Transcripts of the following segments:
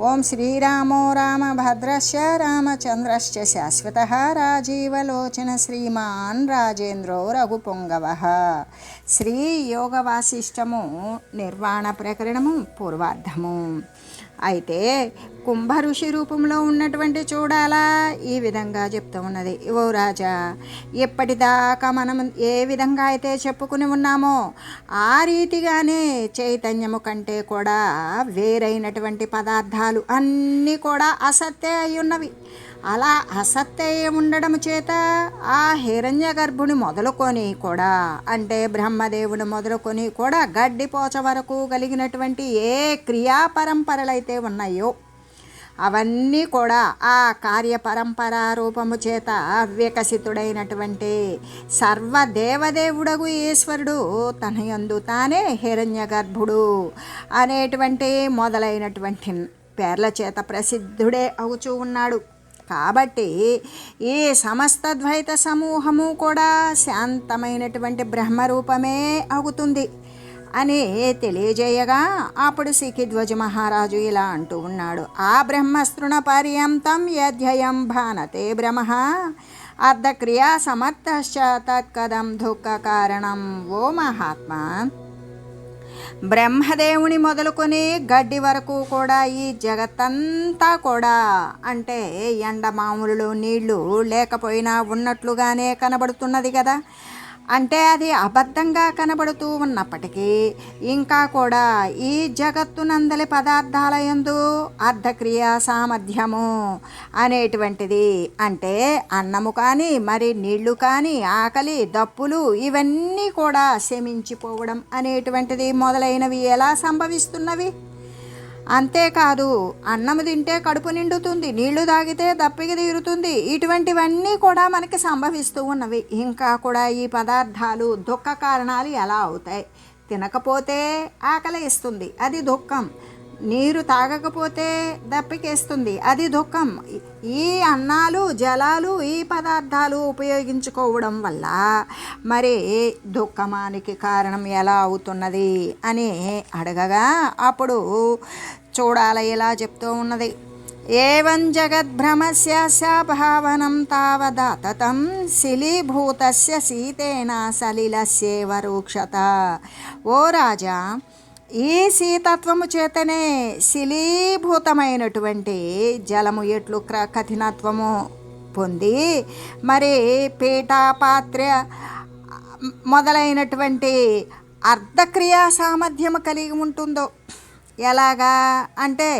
ఓం శ్రీరామో రామభద్రశ్చ రామచంద్రశ్చ శాశ్వత రాజీవలోచన శ్రీమాన్ రాజేంద్రో రఘుపొంగవ. శ్రీ యోగ వాసిష్టము నిర్వాణ ప్రకరణము పూర్వార్ధము. అయితే కుంభ ఋషి రూపంలో ఉన్నటువంటి చూడాలా ఈ విధంగా చెప్తూ ఉన్నది. ఓ రాజా ఎప్పటిదాకా మనం ఏ విధంగా అయితే చెప్పుకుని ఉన్నామో ఆ రీతిగానే చైతన్యము కంటే కూడా వేరైనటువంటి పదార్థాలు అన్నీ కూడా అసత్తే అయి ఉన్నవి. అలా అసత్యం ఉండడం చేత ఆ హిరణ్య గర్భుని మొదలుకొని కూడా అంటే బ్రహ్మదేవుని మొదలుకొని కూడా గడ్డిపోచ వరకు కలిగినటువంటి ఏ క్రియా పరంపరలైతే ఉన్నాయో అవన్నీ కూడా ఆ కార్యపరంపర రూపము చేత వికసితుడైనటువంటి సర్వదేవదేవుడగు ఈశ్వరుడు తన యందు తానే హిరణ్య గర్భుడు అనేటువంటి మొదలైనటువంటి పేర్ల చేత ప్రసిద్ధుడే అవుచూ ఉన్నాడు. కాబట్టి ఈ సమస్త ద్వైత సమూహము కూడా శాంతమైనటువంటి బ్రహ్మరూపమే అవుతుంది అని తెలియజేయగా అప్పుడు సిఖిధ్వజ మహారాజు ఇలా అంటూ ఉన్నాడు. ఆ బ్రహ్మస్తృణ పర్యంతం యధ్యయం భానతే బ్రహ్మ. అర్ధక్రియా సమర్థశ్చ తత్కదం దుఃఖ కారణం ఓ మహాత్మా. బ్రహ్మదేవుని మొదలుకొని గడ్డి వరకు కూడా ఈ జగత్తంతా కూడా. అంటే ఎండమాములు నీళ్ళు లేకపోయినా ఉన్నట్లుగానే కనబడుతున్నది కదా. అంటే అది అబద్ధంగా కనబడుతూ ఉన్నప్పటికీ ఇంకా కూడా ఈ జగత్తునందలి పదార్థాల ఎందు అర్ధక్రియా సామర్థ్యము అనేటువంటిది. అంటే అన్నము కానీ మరి నీళ్ళు కానీ ఆకలి దప్పులు ఇవన్నీ కూడా శమించిపోవడం అనేటువంటిది మొదలైనవి ఎలా సంభవిస్తున్నవి? అంతేకాదు అన్నం తింటే కడుపు నిండుతుంది నీళ్ళు తాగితే దప్పిక తీరుతుంది ఇటువంటివన్నీ కూడా మనకి సంభవిస్తూ ఉన్నవి. ఇంకా కూడా ఈ పదార్థాలు దుఃఖ కారణాలు ఎలా అవుతాయి? తినకపోతే ఆకలి ఇస్తుంది అది దుఃఖం. నీరు తాగకపోతే దప్పికేస్తుంది. అది దుఃఖం. ఈ అన్నాలు జలాలు ఈ పదార్థాలు ఉపయోగించుకోవడం వల్ల మరి దుఃఖమానికి కారణం ఎలా అవుతున్నది అని అడగగా అప్పుడు చూడాలి ఎలా చెప్తూ ఉన్నది. ఏవం జగద్భ్రమస్య భావనం తావదాతతం శిలీభూతస్య సీతేన సలిలస్యేవ రూక్షత. ఓ రాజా ఈ శీతత్వము చేతనే శిలీభూతమైనటువంటి జలము ఎట్లు క్ర కఠినత్వము పొంది మరి పీఠాపాత్ర మొదలైనటువంటి అర్ధక్రియా సామర్థ్యము కలిగి ఉంటుందో ఎలాగా అంటే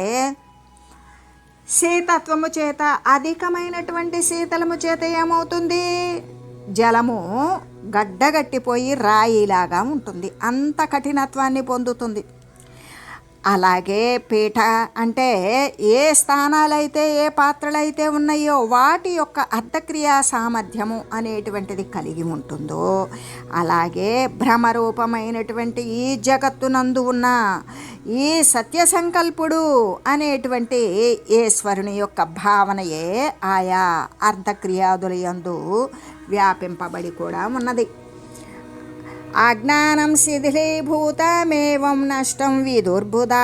శీతత్వము చేత అధికమైనటువంటి శీతలము చేత ఏమవుతుంది? జలము గడ్డగట్టిపోయి రాయిలాగా ఉంటుంది. అంత కఠినత్వాన్ని పొందుతుంది. అలాగే పీఠ అంటే ఏ స్థానాలైతే ఏ పాత్రలైతే ఉన్నాయో వాటి యొక్క అర్ధక్రియా సామర్థ్యము అనేటువంటిది కలిగి ఉంటుందో అలాగే భ్రమరూపమైనటువంటి ఈ జగత్తునందు ఉన్న ఈ సత్య సంకల్పుడు అనేటువంటి ఈశ్వరుని యొక్క భావనయే ఆయా అర్ధక్రియాదులయందు వ్యాపింపబడి కూడా ఉన్నది. అజ్ఞానం శిథిలీభూతమేవం నష్టం విదుర్బుధ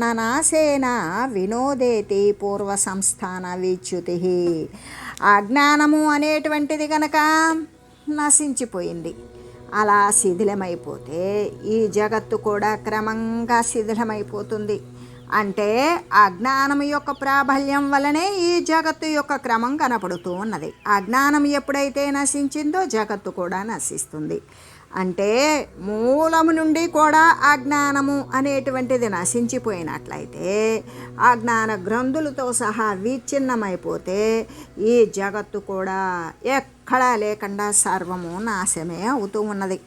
ననాశేన వినోదేతి పూర్వ సంస్థాన విచ్యుతి. అజ్ఞానము అనేటువంటిది కనుక నశించిపోయింది. అలా శిథిలమైపోతే ఈ జగత్తు కూడా క్రమంగా శిథిలమైపోతుంది. అంటే అజ్ఞానం యొక్క ప్రాబల్యం వలనే ఈ జగత్తు యొక్క క్రమం కనపడుతూ ఉన్నది. అజ్ఞానం ఎప్పుడైతే నశించిందో జగత్తు కూడా నశిస్తుంది. అంటే మూలము నుండి కూడా అజ్ఞానము అనేటువంటిది నశించిపోయినట్లయితే ఆ జ్ఞాన గ్రంథులతో సహా విచ్ఛిన్నమైపోతే ఈ జగత్తు కూడా ఎక్కడా లేకుండా సర్వము నాశమే అవుతూ ఉన్నది.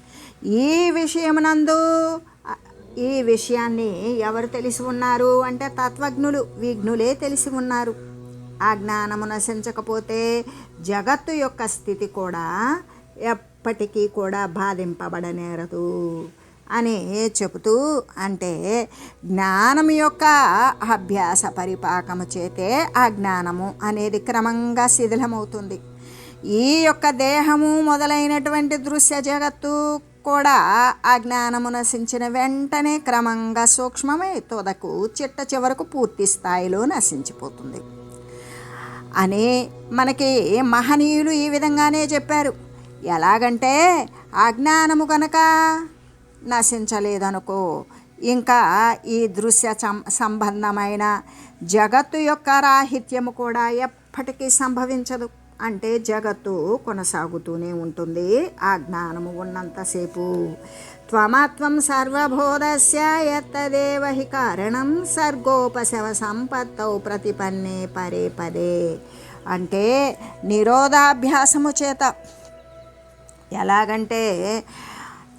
ఈ విషయమునందు ఈ విషయాన్ని ఎవరు తెలిసి ఉన్నారు అంటే తత్వజ్ఞులు విఘ్నులే తెలిసి ఉన్నారు. ఆ జ్ఞానము నశించకపోతే జగత్తు యొక్క స్థితి కూడా ఎప్పటికీ కూడా బాధింపబడనేరదు అని చెబుతూ అంటే జ్ఞానం యొక్క అభ్యాస పరిపాకము చేతే ఆ జ్ఞానము అనేది క్రమంగా శిథిలమవుతుంది. ఈ యొక్క దేహము మొదలైనటువంటి దృశ్య జగత్తు కూడా ఆ జ్ఞానము నశించిన వెంటనే క్రమంగా సూక్ష్మమై తుదకు చిట్ట చివరకు పూర్తి స్థాయిలో నశించిపోతుంది. అని మనకి మహనీయులు ఈ విధంగానే చెప్పారు. ఎలాగంటే అజ్ఞానము కనుక నశించలేదనుకో ఇంకా ఈ దృశ్య సంబంధమైన జగత్తు యొక్క రాహిత్యము కూడా ఎప్పటికీ సంభవించదు. అంటే జగత్తు కొనసాగుతూనే ఉంటుంది. ఆ జ్ఞానము ఉన్నంతసేపు త్వమత్వం సర్వబోధస్య ఎత్తదేవహి కారణం సర్గోపశవ సంపత్తౌ ప్రతిపన్నే పరే పదే. అంటే నిరోధాభ్యాసము చేత ఎలాగంటే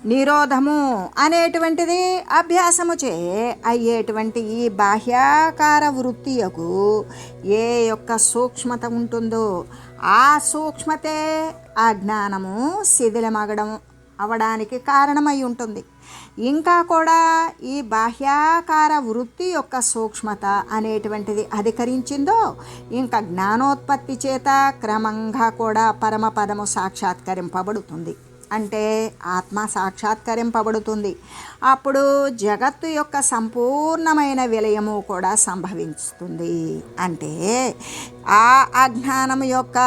నిరోధము అనేటువంటిది అభ్యాసము చే అయ్యేటువంటి ఈ బాహ్యాకార వృత్తియకు ఏ యొక్క సూక్ష్మత ఉంటుందో ఆ సూక్ష్మతే ఆ జ్ఞానము శిథిలమగడం అవడానికి కారణమై ఉంటుంది. ఇంకా కూడా ఈ బాహ్యాకార వృత్తి యొక్క సూక్ష్మత అనేటువంటిది అధికరించిందో ఇంకా జ్ఞానోత్పత్తి చేత క్రమంగా కూడా పరమపదము సాక్షాత్కరింపబడుతుంది. అంటే ఆత్మ సాక్షాత్కరింపబడుతుంది. అప్పుడు జగత్తు యొక్క సంపూర్ణమైన విలయము కూడా సంభవిస్తుంది. అంటే ఆ అజ్ఞానం యొక్క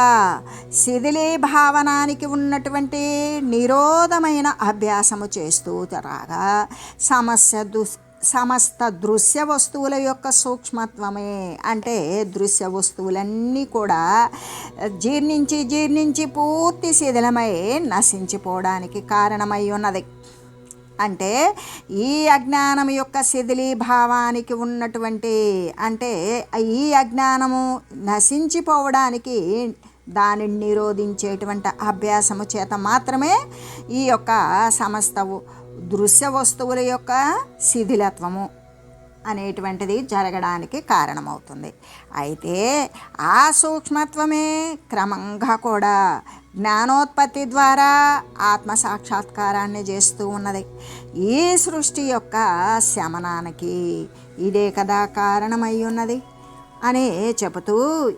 శిథిలీ భావనానికి ఉన్నటువంటి నిరోధమైన అభ్యాసము చేస్తూ రాగా సమస్య దుస్ సమస్త దృశ్య వస్తువుల యొక్క సూక్ష్మత్వమే. అంటే దృశ్య వస్తువులన్నీ కూడా జీర్ణించి జీర్ణించి పూర్తి శిథిలమై నశించిపోవడానికి కారణమై ఉన్నది. అంటే ఈ అజ్ఞానం యొక్క శిథిలీభావానికి ఉన్నటువంటి అంటే ఈ అజ్ఞానము నశించిపోవడానికి దానిని నిరోధించేటువంటి అభ్యాసము చేత మాత్రమే ఈ యొక్క సమస్తవు దృశ్య వస్తువుల యొక్క శిథిలత్వము అనేటువంటిది జరగడానికి కారణమవుతుంది. అయితే ఆ సూక్ష్మత్వమే క్రమంగా కూడా జ్ఞానోత్పత్తి ద్వారా ఆత్మ సాక్షాత్కారాన్ని చేస్తూ ఉన్నది. ఈ సృష్టి యొక్క శమనానికి ఇదే కదా కారణమై ఉన్నది అని చెబుతూ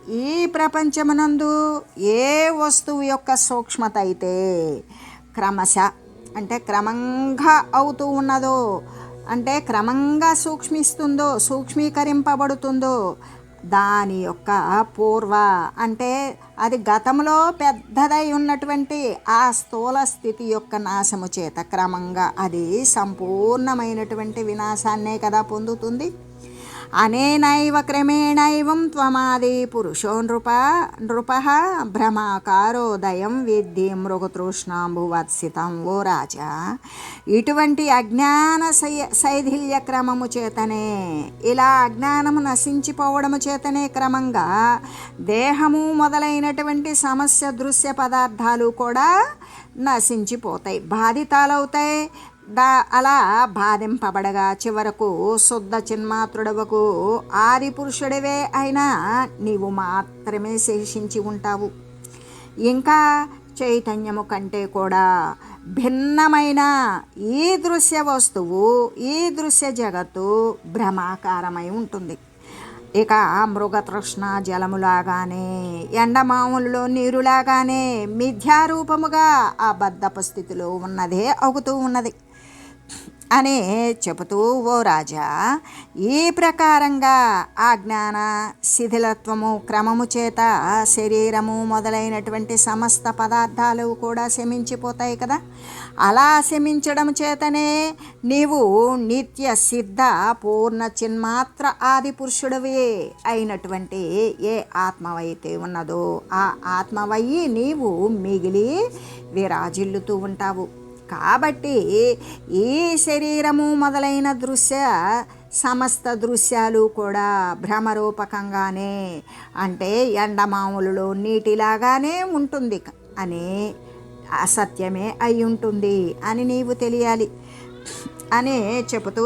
ఈ ప్రపంచమునందు ఏ వస్తువు యొక్క సూక్ష్మత అయితే క్రమశ అంటే క్రమంగా అవుతూ ఉన్నదో అంటే క్రమంగా సూక్ష్మిస్తుందో సూక్ష్మీకరింపబడుతుందో దాని యొక్క పూర్వ అంటే అది గతంలో పెద్దదై ఉన్నటువంటి ఆ స్థూల స్థితి యొక్క నాశము చేత క్రమంగా అది సంపూర్ణమైనటువంటి వినాశాన్నే కదా పొందుతుంది. అనేనైవ క్రమేణైవం త్వమాది పురుషో నృప నృప భ్రమాకారోదయం విద్ధి మృగతృష్ణాంబువత్సితం ఓ రాజా ఇటువంటి అజ్ఞాన శైథిల్య క్రమము చేతనే ఇలా అజ్ఞానము నశించిపోవడము చేతనే క్రమంగా దేహము మొదలైనటువంటి సమస్య దృశ్య పదార్థాలు కూడా నశించిపోతాయి బాధితాలవుతాయి దా అలా బాధింపబడగా చివరకు శుద్ధ చిన్మాత్రుడవకు ఆది పురుషుడివే అయినా నీవు మాత్రమే శేషించి ఉంటావు. ఇంకా చైతన్యము కంటే కూడా భిన్నమైన ఈ దృశ్య వస్తువు ఈ దృశ్య జగత్తు భ్రమాకారమై ఉంటుంది. ఇక మృగతృష్ణ జలములాగానే ఎండమాములలో నీరులాగానే మిథ్యారూపముగా అబద్ధపు స్థితిలో ఉన్నదే అవుతూ ఉన్నది. అనే చెబుతూ ఓ రాజా ఈ ప్రకారంగా ఆ జ్ఞాన శిథిలత్వము క్రమము చేత శరీరము మొదలైనటువంటి సమస్త పదార్థాలు కూడా శమించిపోతాయి కదా. అలా శమించడం చేతనే నీవు నిత్య సిద్ధ పూర్ణ చిన్మాత్ర ఆది పురుషుడివే అయినటువంటి ఏ ఆత్మవైతే ఉన్నదో ఆ ఆత్మవయ్యి నీవు మిగిలి విరాజిల్లుతూ ఉంటావు. కాబట్టి ఈ శరీరము మొదలైన దృశ్య సమస్త దృశ్యాలు కూడా భ్రమరూపకంగానే అంటే ఎండమాములలో నీటిలాగానే ఉంటుంది అని అసత్యమే అయి ఉంటుంది అని నీవు తెలియాలి. అని చెబుతూ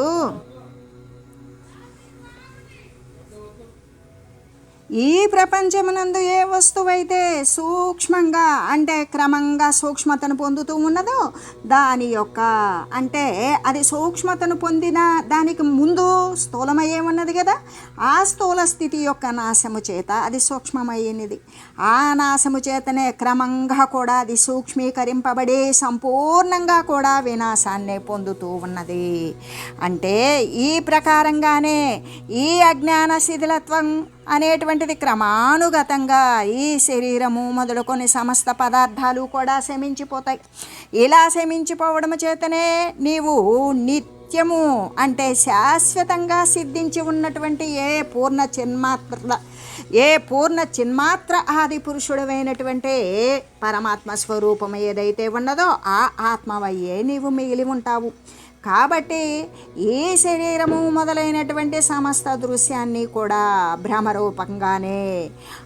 ఈ ప్రపంచమునందు ఏ వస్తువైతే సూక్ష్మంగా అంటే క్రమంగా సూక్ష్మతను పొందుతూ ఉన్నదో దాని యొక్క అంటే అది సూక్ష్మతను పొందిన దానికి ముందు స్థూలమయ్యే ఉన్నది కదా? ఆ స్థూల స్థితి యొక్క నాశము చేత అది సూక్ష్మమైనది ఆ నాశము చేతనే క్రమంగా కూడా అది సూక్ష్మీకరింపబడి సంపూర్ణంగా కూడా వినాశాన్ని పొందుతూ ఉన్నది. అంటే ఈ ప్రకారంగానే ఈ అజ్ఞాన శిథిలత్వం అనేటువంటిది క్రమానుగతంగా ఈ శరీరము మొదలుకొని సమస్త పదార్థాలు కూడా శమించిపోతాయి. ఇలా శమించిపోవడం చేతనే నీవు నిత్యము అంటే శాశ్వతంగా సిద్ధించి ఉన్నటువంటి ఏ పూర్ణ చిన్మాత్ర ఏ పూర్ణ చిన్మాత్ర ఆది పురుషుడమైనటువంటి పరమాత్మ స్వరూపం ఏదైతే ఉన్నదో ఆ ఆత్మవయ్యే నీవు మిగిలి ఉంటావు. కాబట్టి ఏ శరీరము మొదలైనటువంటి సమస్త దృశ్యాన్ని కూడా భ్రమరూపంగానే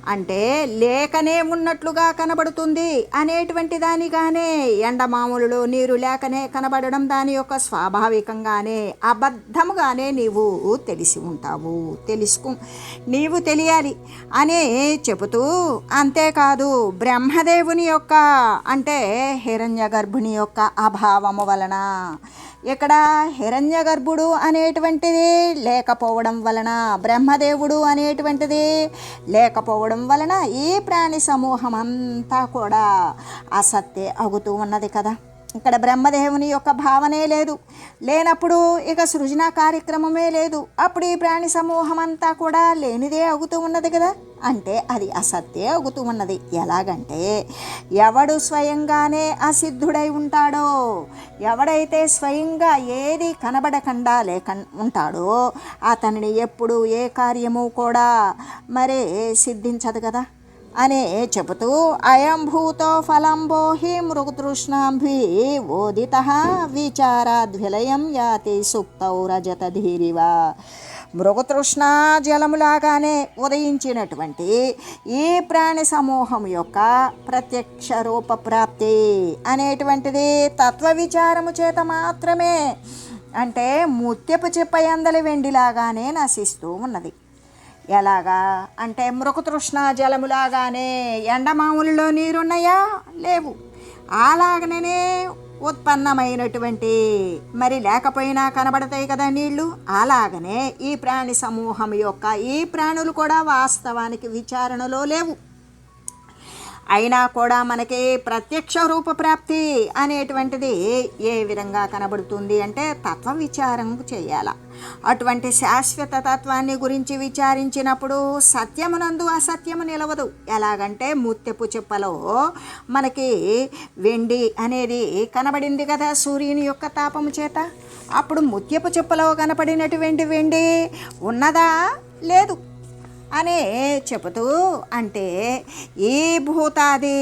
అంటే లేకనే ఉన్నట్లుగా కనబడుతుంది అనేటువంటి దానిగానే ఎండమామూలులో నీరు లేకనే కనబడడం దాని యొక్క స్వాభావికంగానే అబద్ధముగానే నీవు తెలిసి ఉంటావు తెలుసుకు నీవు తెలియాలి అనే చెబుతూ అంతేకాదు బ్రహ్మదేవుని యొక్క అంటే హిరణ్య గర్భుని యొక్క అభావము వలన ఇక్కడ హిరణ్య గర్భుడు అనేటువంటిది లేకపోవడం వలన బ్రహ్మదేవుడు అనేటువంటిది లేకపోవడం వలన ఈ ప్రాణి సమూహం అంతా కూడా అసత్తే అగుతూ ఉన్నది కదా. ఇక్కడ బ్రహ్మదేవుని యొక్క భావనే లేదు. లేనప్పుడు ఇక సృజన కార్యక్రమమే లేదు. అప్పుడు ఈ ప్రాణి సమూహం అంతా కూడా లేనిదే అవుతూ ఉన్నది కదా? అంటే అది అసత్తే అవుతూ ఉన్నది. ఎలాగంటే ఎవడు స్వయంగానే అసిద్ధుడై ఉంటాడో ఎవడైతే స్వయంగా ఏది కనబడకుండా లేక ఉంటాడో అతనిని ఎప్పుడు ఏ కార్యము కూడా మరే సిద్ధించదు కదా? అనే చెబుతూ అయం భూతో ఫలంబో మృగతృష్ణాంభి ఓదిత విచారాద్విలయం యాతి సుప్తౌ రజత ధీరివ. మృగతృష్ణ జలములాగానే ఉదయించినటువంటి ఈ ప్రాణి సమూహం యొక్క ప్రత్యక్ష రూప ప్రాప్తి అనేటువంటిది తత్వ విచారము చేత మాత్రమే అంటే ముత్యపు చెప్పయందలి వెండిలాగానే నశిస్తూ ఉన్నది. ఎలాగా? అంటే మృగతృష్ణ జలములాగానే ఎండమాములలో నీరున్నాయా? లేవు. అలాగనే ఉత్పన్నమైనటువంటి మరి లేకపోయినా కనబడతాయి కదా నీళ్ళు. అలాగనే ఈ ప్రాణి సమూహం యొక్క ఈ ప్రాణులు కూడా వాస్తవానికి విచారణలో లేవు. అయినా కూడా మనకి ప్రత్యక్ష రూప ప్రాప్తి అనేటువంటిది ఏ విధంగా కనబడుతుంది అంటే తత్వ విచారం చేయాల. అటువంటి శాశ్వత తత్వాన్ని గురించి విచారించినప్పుడు సత్యమునందు అసత్యము నిలవదు. ఎలాగంటే ముత్యపు చిప్పలో మనకి వెండి అనేది కనబడింది కదా సూర్యుని యొక్క తాపము చేత. అప్పుడు ముత్యపు చిప్పలో కనపడినటువంటి వెండి ఉన్నదా? లేదు. అనే చెబుతూ అంటే ఈ భూతాది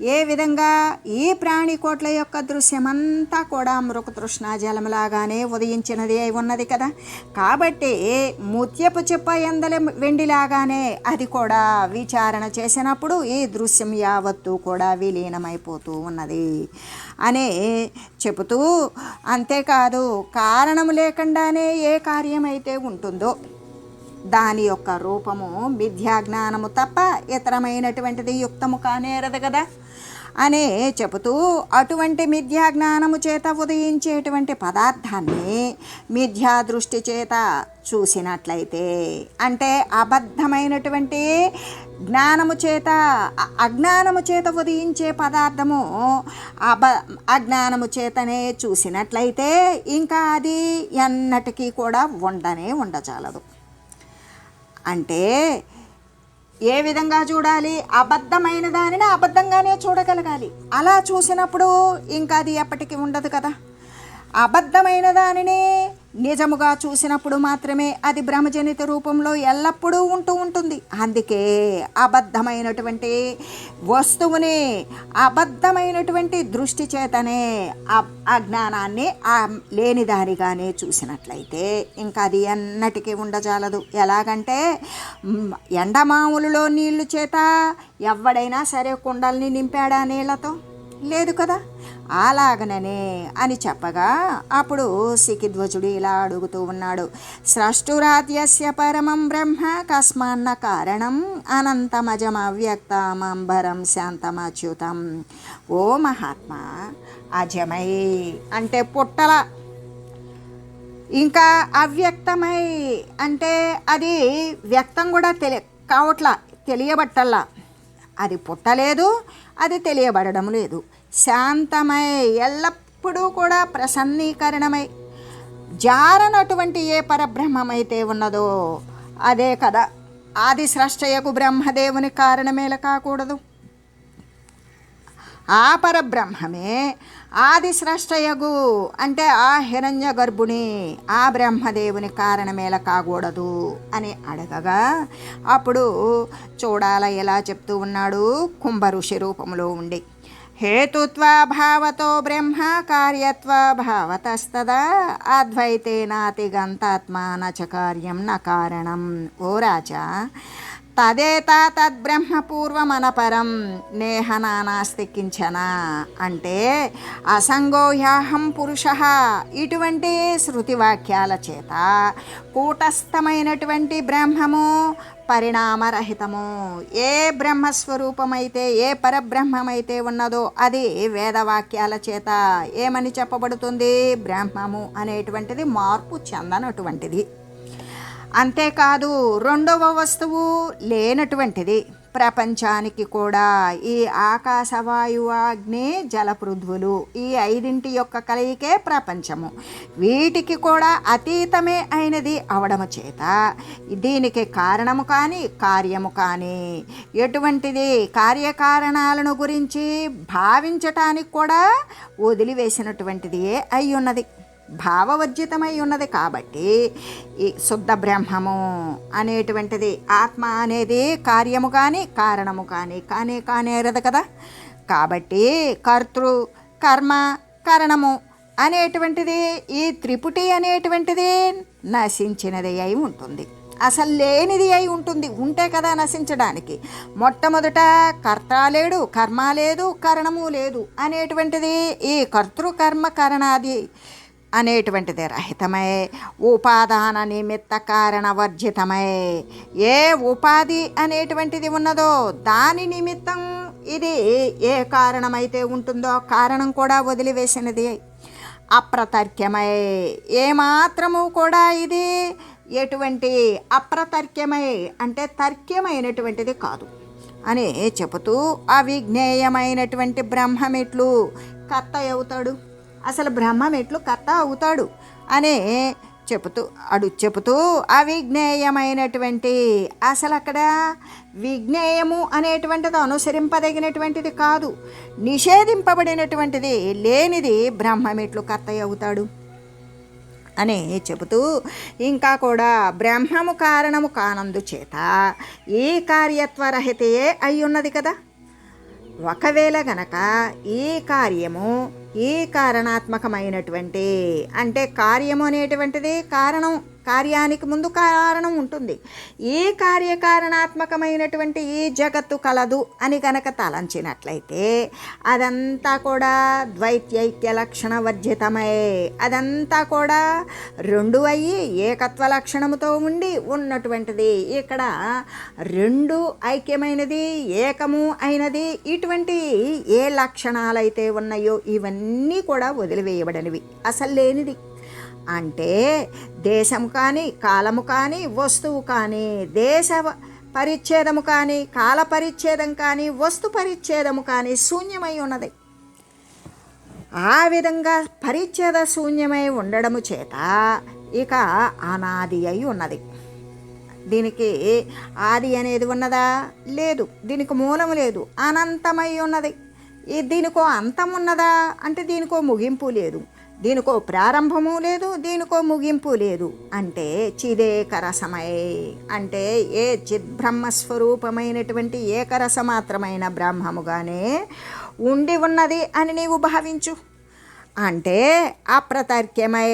ఏ విధంగా ఈ ప్రాణికోట్ల యొక్క దృశ్యమంతా కూడా మృగతృష్ణ జలములాగానే ఉదయించినది అయి ఉన్నది కదా. కాబట్టి ముత్యపు చెప్ప ఎందల వెండిలాగానే అది కూడా విచారణ చేసినప్పుడు ఈ దృశ్యం యావత్తు కూడా విలీనమైపోతూ ఉన్నది అనే చెబుతూ అంతేకాదు కారణం లేకుండానే ఏ కార్యమైతే ఉంటుందో దాని యొక్క రూపము మిథ్యాజ్ఞానము తప్ప ఇతరమైనటువంటిది యుక్తము కానేరదు కదా? అనే చెబుతూ అటువంటి మిథ్యాజ్ఞానము చేత ఉదయించేటువంటి పదార్థాన్ని మిథ్యా దృష్టి చేత చూసినట్లయితే అంటే అబద్ధమైనటువంటి జ్ఞానము చేత అజ్ఞానము చేత ఉదయించే పదార్థము అబ అజ్ఞానము చేతనే చూసినట్లయితే ఇంకా అది ఎన్నటికీ కూడా ఉండనే ఉండచాలదు అంటే ఏ విధంగా చూడాలి? అబద్ధమైన దానిని అబద్ధంగానే చూడగలగాలి. అలా చూసినప్పుడు ఇంకా అది ఎప్పటికీ ఉండదు కదా. అబద్ధమైన దానిని నిజముగా చూసినప్పుడు మాత్రమే అది భ్రమజనిత రూపంలో ఎల్లప్పుడూ ఉంటూ ఉంటుంది. అందుకే అబద్ధమైనటువంటి వస్తువుని అబద్ధమైనటువంటి దృష్టి చేతనే ఆ అజ్ఞానాన్ని ఆ లేని చూసినట్లయితే ఇంకా అది ఎన్నటికీ ఉండజాలదు. ఎలాగంటే ఎండమామూలులో ఎండమాములలో నీళ్ళు చేత ఎవడైనా సరే కుండల్ని నింపాడా నీళ్ళతో లేదు కదా? అలాగననే అని చెప్పగా అప్పుడు సికిధ్వజుడు ఇలా అడుగుతూ ఉన్నాడు స్రష్టురాత్యస్య పరమం బ్రహ్మ కస్మాన్న కారణం అనంతమజమవ్యక్తమంబరం శాంతమచ్యుతం. ఓ మహాత్మా అజమై అంటే పుట్టల. ఇంకా అవ్యక్తమై అంటే అది వ్యక్తం కూడా తెలియ కావట్లా తెలియబట్టల్లా. అది పుట్టలేదు అది తెలియబడడం లేదు. శాంతమై ఎల్లప్పుడూ కూడా ప్రసన్నీకరణమై జారనటువంటి ఏ పరబ్రహ్మమైతే ఉన్నదో అదే కదా ఆది స్రష్టయకు బ్రహ్మదేవుని కారణమేల కాకూడదు? ఆ పరబ్రహ్మమే ఆది స్రష్టయగు అంటే ఆ హిరణ్య గర్భుని ఆ బ్రహ్మదేవుని కారణమేల కాకూడదు అని అడగగా అప్పుడు చూడాల ఎలా చెప్తూ ఉన్నాడు కుంభ ఋషి రూపంలో ఉండి. హేతుత్వభావతో బ్రహ్మ కార్యత్వభావతస్తదా అద్వైతేనాతిగంతాత్మా నచ కార్యం న కారణం ఓ రాజా తదేత తద్బ్రహ్మపూర్వమనపరం. నేహ నానాస్తి కించన. అంటే అసంగోహ్యాహం పురుష. ఇటువంటి శృతి వాక్యాల చేత కూటస్థమైనటువంటి బ్రహ్మము పరిణామరహితము. ఏ బ్రహ్మస్వరూపమైతే ఏ పరబ్రహ్మమైతే ఉన్నదో అది వేదవాక్యాల చేత. ఏమని చెప్పబడుతుంది? బ్రహ్మము అనేటువంటిది మార్పు చెందనటువంటిది. అంతేకాదు రెండవ వస్తువు లేనటువంటిది. ప్రపంచానికి కూడా ఈ ఆకాశవాయువు అగ్ని జలపృథ్వులు. ఈ ఐదింటి యొక్క కలయికే ప్రపంచము. వీటికి కూడా అతీతమే అయినది అవడము చేత. దీనికి కారణము కానీ కార్యము కానీ. ఎటువంటిది కార్యకారణాలను గురించి భావించటానికి కూడా వదిలివేసినటువంటిది అయి ఉన్నది భావవర్జితమై ఉన్నది కాబట్టి ఈ శుద్ధ బ్రహ్మము అనేటువంటిది ఆత్మ అనేది కార్యము కానీ కారణము కానీ కానే కానేరదు కదా. కాబట్టి కర్తృ కర్మ కరణము అనేటువంటిది ఈ త్రిపుటి అనేటువంటిది నశించినది అయి ఉంటుంది. అసలు లేనిది అయి ఉంటుంది. ఉంటే కదా నశించడానికి. మొట్టమొదట కర్త లేడు కర్మ లేదు కరణము లేదు అనేటువంటిది ఈ కర్తృకర్మ కరణాది అనేటువంటిది రహితమై ఉపాదాన నిమిత్త కారణవర్జితమై ఏ ఉపాధి అనేటువంటిది ఉన్నదో దాని నిమిత్తం ఇది ఏ కారణమైతే ఉంటుందో కారణం కూడా వదిలివేసినది. అప్రతర్క్యమై ఏమాత్రము కూడా ఇది ఎటువంటి అప్రతర్క్యమై అంటే తర్క్యమైనటువంటిది కాదు. అని చెబుతూ అవిజ్ఞేయమైనటువంటి బ్రహ్మమిట్లు కత్త అవుతాడు అసలు బ్రహ్మం ఎట్లు కర్త అవుతాడు అనే చెబుతూ అడు చెబుతూ అవిజ్ఞేయమైనటువంటి అసలు అక్కడ విజ్ఞేయము అనేటువంటిది అనుసరింపదగినటువంటిది కాదు నిషేధింపబడినటువంటిది లేనిది బ్రహ్మం ఎట్లు కర్త అవుతాడు అని చెబుతూ ఇంకా కూడా బ్రహ్మము కారణము కానందు చేత ఈ కార్యత్వరహితయే అయి ఉన్నది కదా. ఒకవేళ గనక ఈ కార్యము ఈ కారణాత్మకమైనటువంటి అంటే కార్యము అనేటువంటిది కారణం. కార్యానికి ముందు కారణం ఉంటుంది. ఈ కార్యకారణాత్మకమైనటువంటి ఈ జగత్తు కలదు అని కనుక తలంచినట్లయితే అదంతా కూడా ద్వైత్యైక్య లక్షణ వర్జితమే. అదంతా కూడా రెండు అయ్యి ఏకత్వ లక్షణముతో ఉండి ఉన్నటువంటిది. ఇక్కడ రెండు ఐక్యమైనది ఏకము అయినది ఇటువంటి ఏ లక్షణాలైతే ఉన్నాయో ఇవన్నీ కూడా వదిలివేయబడినవి. అసలు లేనిది. అంటే దేశము కానీ కాలము కానీ వస్తువు కానీ దేశ పరిచ్ఛేదము కానీ కాల పరిచ్ఛేదం కానీ వస్తు పరిచ్ఛేదము కానీ శూన్యమై ఉన్నది. ఆ విధంగా పరిచ్ఛేద శూన్యమై ఉండడము చేత ఇక అనాది అయి ఉన్నది. దీనికి ఆది అనేది ఉన్నదా? లేదు. దీనికి మూలము లేదు. అనంతమై ఉన్నది. దీనికో అంతం ఉన్నదా అంటే దీనికో ముగింపు లేదు. దీనికో ప్రారంభము లేదు దీనికో ముగింపు లేదు. అంటే చిదేకరసమై అంటే ఏ చిద్బ్రహ్మస్వరూపమైనటువంటి ఏకరసమాత్రమైన బ్రహ్మముగానే ఉండి ఉన్నది అని నీవు భావించు. అంటే అప్రతర్క్యమై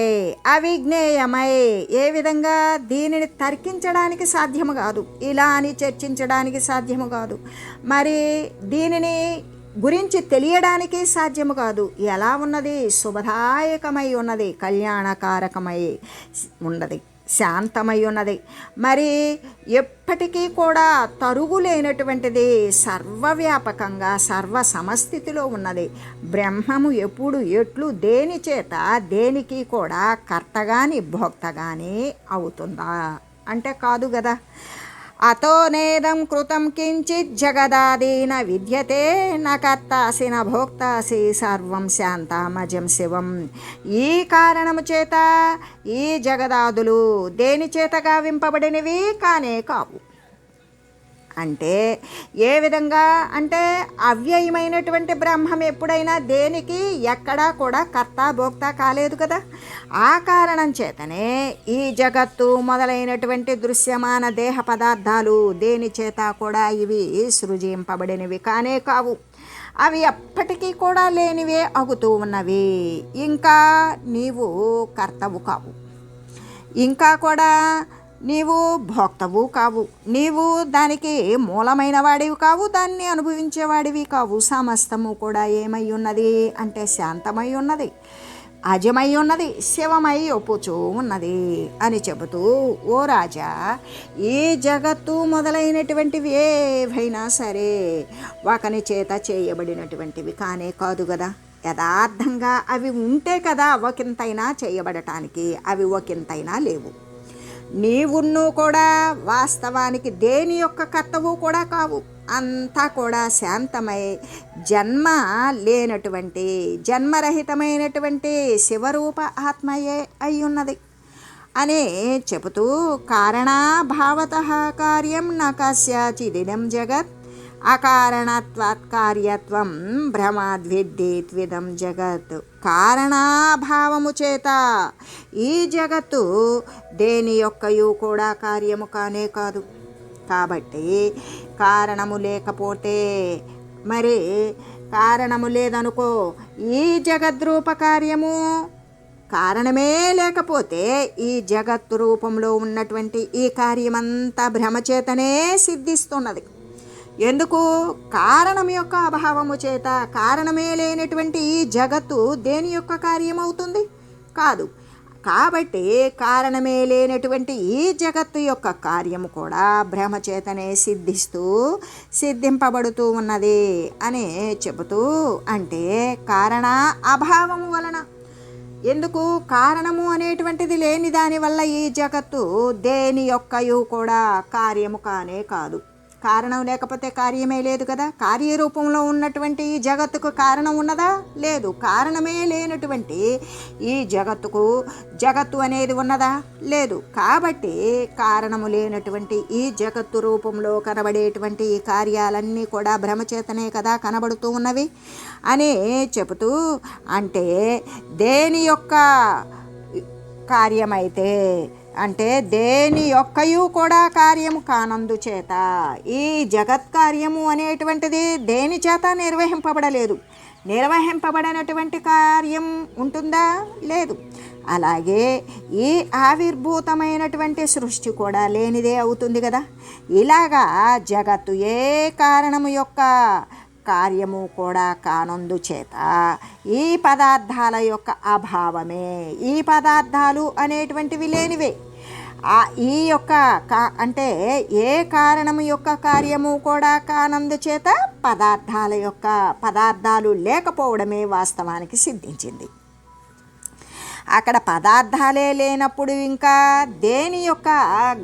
అవిజ్ఞేయమై ఏ విధంగా దీనిని తర్కించడానికి సాధ్యము కాదు. ఇలా అని చర్చించడానికి సాధ్యము కాదు. మరి దీనిని గురించి తెలియడానికి సాధ్యము కాదు. ఎలా ఉన్నది? శుభదాయకమై ఉన్నది. కళ్యాణకారకమై ఉన్నది. శాంతమై ఉన్నది. మరి ఎప్పటికీ కూడా తరుగు లేనటువంటిది సర్వవ్యాపకంగా సర్వ సమస్థితిలో ఉన్నది. బ్రహ్మము ఎప్పుడు ఎట్లు దేని చేత దేనికి కూడా కరెక్ట్గాని భోక్త కానీ అవుతుందా? అంటే కాదు కదా అతోనేదం కృతం కించిత్ జగదాదీన విద్యతే నకర్తాసి న భోక్తాసి సర్వం శాంతామజం శివం. ఈ కారణము చేత ఈ జగదాదులు దేని చేత గావింపబడినవి? కానే కావు. అంటే ఏ విధంగా? అంటే అవ్యయమైనటువంటి బ్రహ్మం ఎప్పుడైనా దేనికి? ఎక్కడా కూడా కర్త భోక్త కాలేదు కదా. ఆ కారణం చేతనే ఈ జగత్తు మొదలైనటువంటి దృశ్యమాన దేహ పదార్థాలు దేని చేత కూడా ఇవి సృజింపబడినవి కానే కావు. అవి ఎప్పటికీ కూడా లేనివే అగుతూ ఉన్నవి. ఇంకా నీవు కర్తవు కావు. ఇంకా కూడా నీవు భోక్తవు కావు. నీవు దానికి మూలమైన వాడివి కావు దాన్ని అనుభవించేవాడివి కావు. సమస్తము కూడా ఏమై ఉన్నది అంటే శాంతమై ఉన్నది అజమై ఉన్నది శివమై ఒప్పుచూ ఉన్నది అని చెబుతూ ఓ రాజా ఈ జగత్తు మొదలైనటువంటివి ఏవైనా సరే ఒకని చేత చేయబడినటువంటివి కానే కాదు కదా యథార్థంగా అవి ఉంటే కదా ఒకంతైనా చేయబడటానికి అవి ఒకంతైనా లేవు. నీవున్ను కూడా వాస్తవానికి దేని యొక్క కర్తవు కూడా కావు. అంతా కూడా శాంతమై జన్మ లేనటువంటి జన్మరహితమైనటువంటి శివరూప ఆత్మయే అయి ఉన్నది అని చెబుతూ కారణాభావత కార్యం న కస్యాచిదిదం జగత్ అకారణత్వాత్ కార్యత్వం భ్రమాద్విద్దేత్విధం జగత్ కారణాభావము చేత. ఈ జగత్తు దేని యొక్కయు కూడా కార్యము కానే కాదు. కాబట్టి కారణము లేకపోతే మరి కారణము లేదనుకో ఈ జగద్రూప కార్యము కారణమే లేకపోతే ఈ జగత్తు రూపంలో ఉన్నటువంటి ఈ కార్యమంతా భ్రమచేతనే సిద్ధిస్తున్నది. ఎందుకు? కారణం యొక్క అభావము చేత కారణమే లేనటువంటి ఈ జగత్తు దేని యొక్క కార్యం అవుతుంది కాదు. కాబట్టి కారణమే లేనటువంటి ఈ జగత్తు యొక్క కార్యము కూడా భ్రమచేతనే సిద్ధిస్తూ సిద్ధింపబడుతూ ఉన్నది అని చెబుతూ అంటే కారణ అభావము వలన. ఎందుకు? కారణము అనేటువంటిది లేని దానివల్ల ఈ జగత్తు దేని యొక్కయు కూడా కార్యము కానే కాదు. కారణం లేకపోతే కార్యమే లేదు కదా. కార్యరూపంలో ఉన్నటువంటి ఈ జగత్తుకు కారణం ఉన్నదా? లేదు. కారణమే లేనటువంటి ఈ జగత్తుకు జగత్తు అనేది ఉన్నదా? లేదు. కాబట్టి కారణము లేనటువంటి ఈ జగత్తు రూపంలో కనబడేటువంటి ఈ కార్యాలన్నీ కూడా భ్రమచేతనే కదా కనబడుతూ ఉన్నవి? అని చెబుతూ అంటే దేని యొక్క కార్యమైతే అంటే దేని యొక్కయు కూడా కార్యము కానందు చేత ఈ జగత్ కార్యము అనేటువంటిది దేని చేత నిర్వహింపబడలేదు. నిర్వహింపబడినటువంటి కార్యం ఉంటుందా? లేదు. అలాగే ఈ ఆవిర్భూతమైనటువంటి సృష్టి కూడా లేనిదే అవుతుంది కదా. ఇలాగా జగత్తు ఏ కారణము యొక్క కార్యము కూడా కానందు చేత ఈ పదార్థాల యొక్క అభావమే. ఈ పదార్థాలు అనేటువంటివి లేనివే. ఆ ఈ యొక్క కా అంటే ఏ కారణము యొక్క కార్యము కూడా కానందు చేత పదార్థాల యొక్క పదార్థాలు లేకపోవడమే వాస్తవానికి సిద్ధించింది. అక్కడ పదార్థాలే లేనప్పుడు ఇంకా దేని యొక్క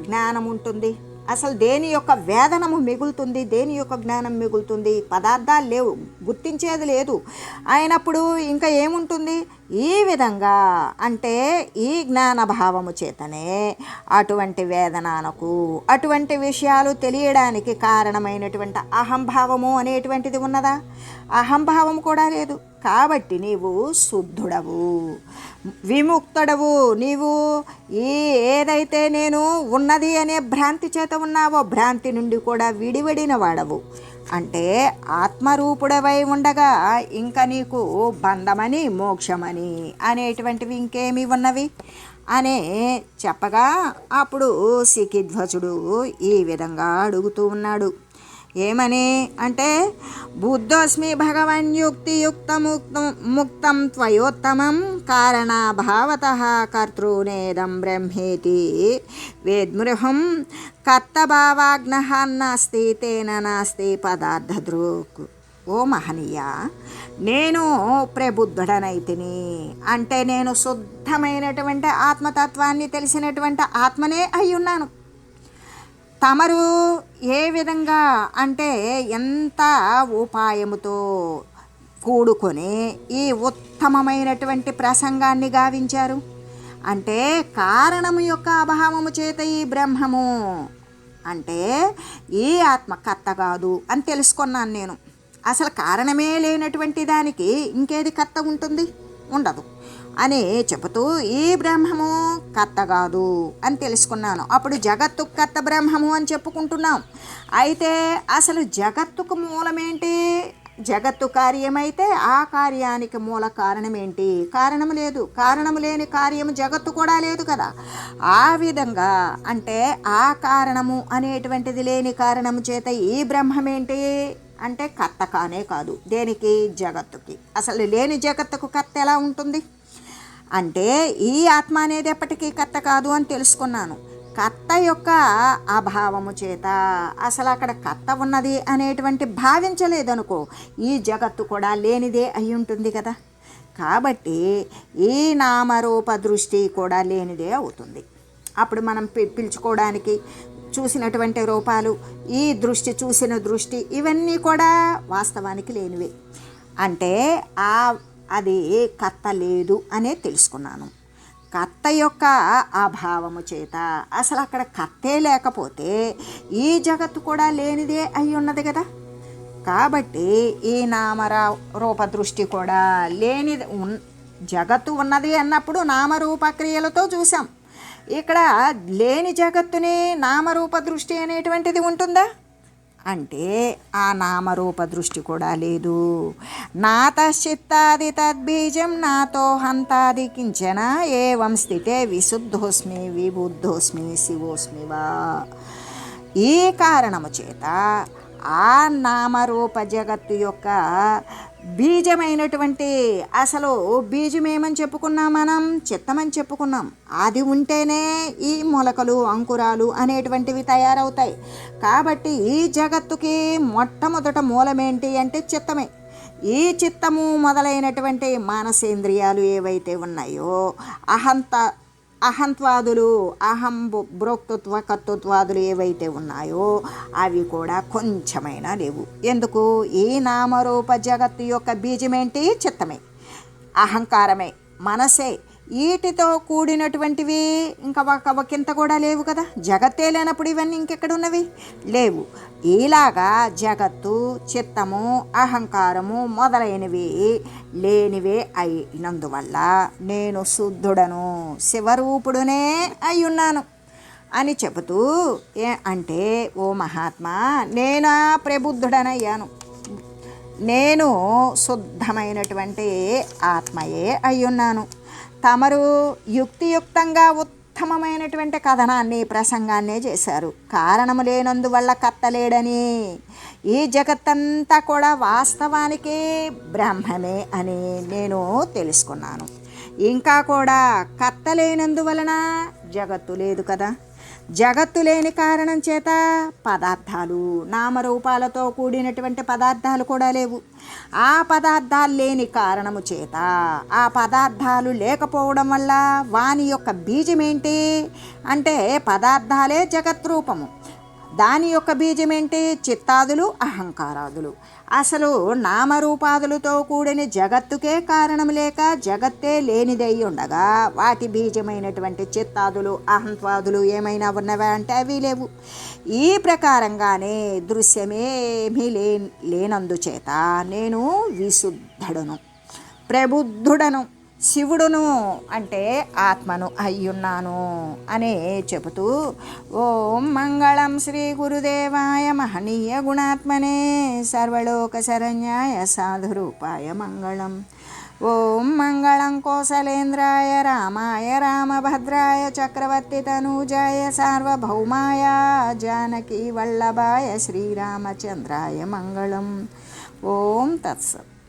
జ్ఞానం ఉంటుంది అసలు దేని యొక్క వేదనము మిగులుతుంది దేని యొక్క జ్ఞానం మిగులుతుంది? పదార్థాలు లేవు గుర్తించేది లేదు. అయినప్పుడు ఇంకా ఏముంటుంది? ఈ విధంగా అంటే ఈ జ్ఞాన భావము చేతనే అటువంటి వేదనకు అటువంటి విషయాలు తెలియడానికి కారణమైనటువంటి అహంభావము అనేటువంటిది ఉన్నదా? అహంభావం కూడా లేదు. కాబట్టి నీవు శుద్ధుడవు విముక్తుడవు. నీవు ఈ ఏదైతే నేను ఉన్నది అనే భ్రాంతి చేత ఉన్నావో భ్రాంతి నుండి కూడా విడివడిన వాడవు. అంటే ఆత్మరూపుడవై ఉండగా ఇంకా నీకు బంధమని మోక్షమని అనేటువంటివి ఇంకేమి ఉన్నవి? అనే చెప్పగా అప్పుడు సికిధ్వజుడు ఈ విధంగా అడుగుతూ ఉన్నాడు. ఏమని? అంటే బుద్ధోస్మి భగవన్ యుక్తియుక్త ముక్తం ముక్తం త్వయోత్తమం కారణాభావత కర్తృనేదం బ్రహ్మేతి వేద్మృహం కర్తభావాగ్న నాస్తి తేన నాస్తి పదార్థదృక్ ఓ మహనీయ నేను ప్రబుద్ధుడనైతిని. అంటే నేను శుద్ధమైనటువంటి ఆత్మతత్వాన్ని తెలిసినటువంటి ఆత్మనే అయి ఉన్నాను తమరు ఏ విధంగా అంటే ఎంత ఉపాయముతో కూడుకొని ఈ ఉత్తమమైనటువంటి ప్రసంగాన్ని గావించారు? అంటే కారణము యొక్క అభావము చేత ఈ బ్రహ్మము. అంటే ఈ ఆత్మ కర్త కాదు అని తెలుసుకున్నాను నేను. అసలు కారణమే లేనటువంటి దానికి ఇంకేది కర్త ఉంటుంది? ఉండదు. అని చెబుతూ ఈ బ్రహ్మము కర్త కాదు అని తెలుసుకున్నాను. అప్పుడు జగత్తు కర్త బ్రహ్మము అని చెప్పుకుంటున్నాం. అయితే అసలు జగత్తుకు మూలమేంటి? జగత్తు కార్యమైతే ఆ కార్యానికి మూల కారణం ఏంటి కారణం లేదు. కారణం లేని కార్యము జగత్తు కూడా లేదు కదా. ఆ విధంగా అంటే ఆ కారణము అనేటువంటిది లేని కారణము చేత ఈ బ్రహ్మమేంటి? అంటే కర్త కానే కాదు. దేనికి? జగత్తుకి. అసలు లేని జగత్తుకు కర్త ఎలా ఉంటుంది? అంటే ఈ ఆత్మ అనేది ఎప్పటికీ కర్త కాదు అని తెలుసుకున్నాను. కర్త యొక్క అభావము చేత అసలు అక్కడ కర్త ఉన్నది అనేటువంటి భావించలేదనుకో ఈ జగత్తు కూడా లేనిదే అయి ఉంటుంది కదా. కాబట్టి ఈ నామరూప దృష్టి కూడా లేనిదే అవుతుంది. అప్పుడు మనం పి పిలుచుకోవడానికి చూసినటువంటి రూపాలు ఈ దృష్టి చూసిన దృష్టి ఇవన్నీ కూడా వాస్తవానికి లేనివే. అంటే ఆ అది కర్త లేదు అనే తెలుసుకున్నాను. కర్త యొక్క అభావము చేత అసలు అక్కడ కర్తే లేకపోతే ఈ జగత్తు కూడా లేనిదే అయి ఉన్నది కదా. కాబట్టి ఈ నామర రూప దృష్టి కూడా లేనిది ఉన్ జగత్తు ఉన్నది అన్నప్పుడు నామరూప క్రియలతో చూసాం ఇక్కడ లేని జగత్తుని నామరూప దృష్టి అనేటువంటిది ఉంటుందా? అంటే ఆ నామరూప దృష్టి కూడా లేదు. నాతశ్చిత్తాది తద్బీజం నాతో హంతాది కించన ఏవం స్థితే విశుద్ధోస్మి విబుద్ధోస్మి శివోస్మి వా. ఈ కారణము చేత ఆ నామరూప జగత్తు యొక్క బీజమైనటువంటి అసలు బీజం ఏమని చెప్పుకున్నాం మనం? చిత్తమని చెప్పుకున్నాం. అది ఉంటేనే ఈ మొలకలు అంకురాలు అనేటువంటివి తయారవుతాయి. కాబట్టి ఈ జగత్తుకి మొట్టమొదట మూలమేంటి అంటే చిత్తమే. ఈ చిత్తము మొదలైనటువంటి మానసేంద్రియాలు ఏవైతే ఉన్నాయో అహంత అహంత్వాదులు అహం బ్రోక్తృత్వ కర్తృత్వాదులు ఏవైతే ఉన్నాయో అవి కూడా కొంచెమైనా లేవు. ఎందుకు? ఈ నామరూప జగత్తు యొక్క బీజమేంటి చిత్తమే. అహంకారమే. మనసే. వీటితో కూడినటువంటివి ఇంకా ఒక ఒకంత కూడా లేవు కదా. జగత్తే లేనప్పుడు ఇవన్నీ ఇంకెక్కడ ఉన్నవి లేవు. ఇలాగా జగత్తు చిత్తము అహంకారము మొదలైనవి లేనివే అయినందువల్ల నేను శుద్ధుడను శివరూపుడునే అయ్యున్నాను అని చెబుతూ ఏ అంటే ఓ మహాత్మా నేను ప్రబుద్ధుడనయ్యాను. నేను శుద్ధమైనటువంటి ఆత్మయే అయ్యున్నాను. తమరు యుక్తియుక్తంగా ఉత్తమమైనటువంటి కథనాన్ని ప్రసంగాన్నే చేశారు. కారణము లేనందువల్ల కత్తలేడని. ఈ జగత్తంతా కూడా వాస్తవానికి బ్రహ్మమే అని నేను తెలుసుకున్నాను. ఇంకా కూడా కత్తలేనందువలన జగత్తు లేదు కదా. జగత్తు లేని కారణం చేత పదార్థాలు నామరూపాలతో కూడినటువంటి పదార్థాలు కూడా లేవు. ఆ పదార్థాలు లేని కారణము చేత ఆ పదార్థాలు లేకపోవడం వల్ల వాని యొక్క బీజం ఏంటి? అంటే పదార్థాలే జగత్ రూపము. దాని యొక్క బీజమేంటి? చిత్తాదులు అహంకారాదులు. అసలు నామరూపాదులతో కూడిన జగత్తుకే కారణం లేక జగత్తే లేనిదై ఉండగా వాటి బీజమైనటువంటి చిత్తాదులు అహంత్వాదులు ఏమైనా ఉన్నవా అంటే అవి లేవు. ఈ ప్రకారంగానే దృశ్యమేమీ లే లేనందుచేత నేను విశుద్ధుడను ప్రబుద్ధుడను. శివుడును అంటే ఆత్మను అయ్యున్నాను అనే చెబుతూ ఓం మంగళం శ్రీ గురుదేవాయ మహనీయ గుణాత్మనే సర్వలోక శరణ్యాయ సాధురూపాయ మంగళం. ఓం మంగళం కోసలేంద్రాయ రామాయ రామభద్రాయ చక్రవర్తి తనూజాయ సార్వభౌమాయ జానకి వల్లభాయ శ్రీరామచంద్రాయ మంగళం. ఓం తత్సత్.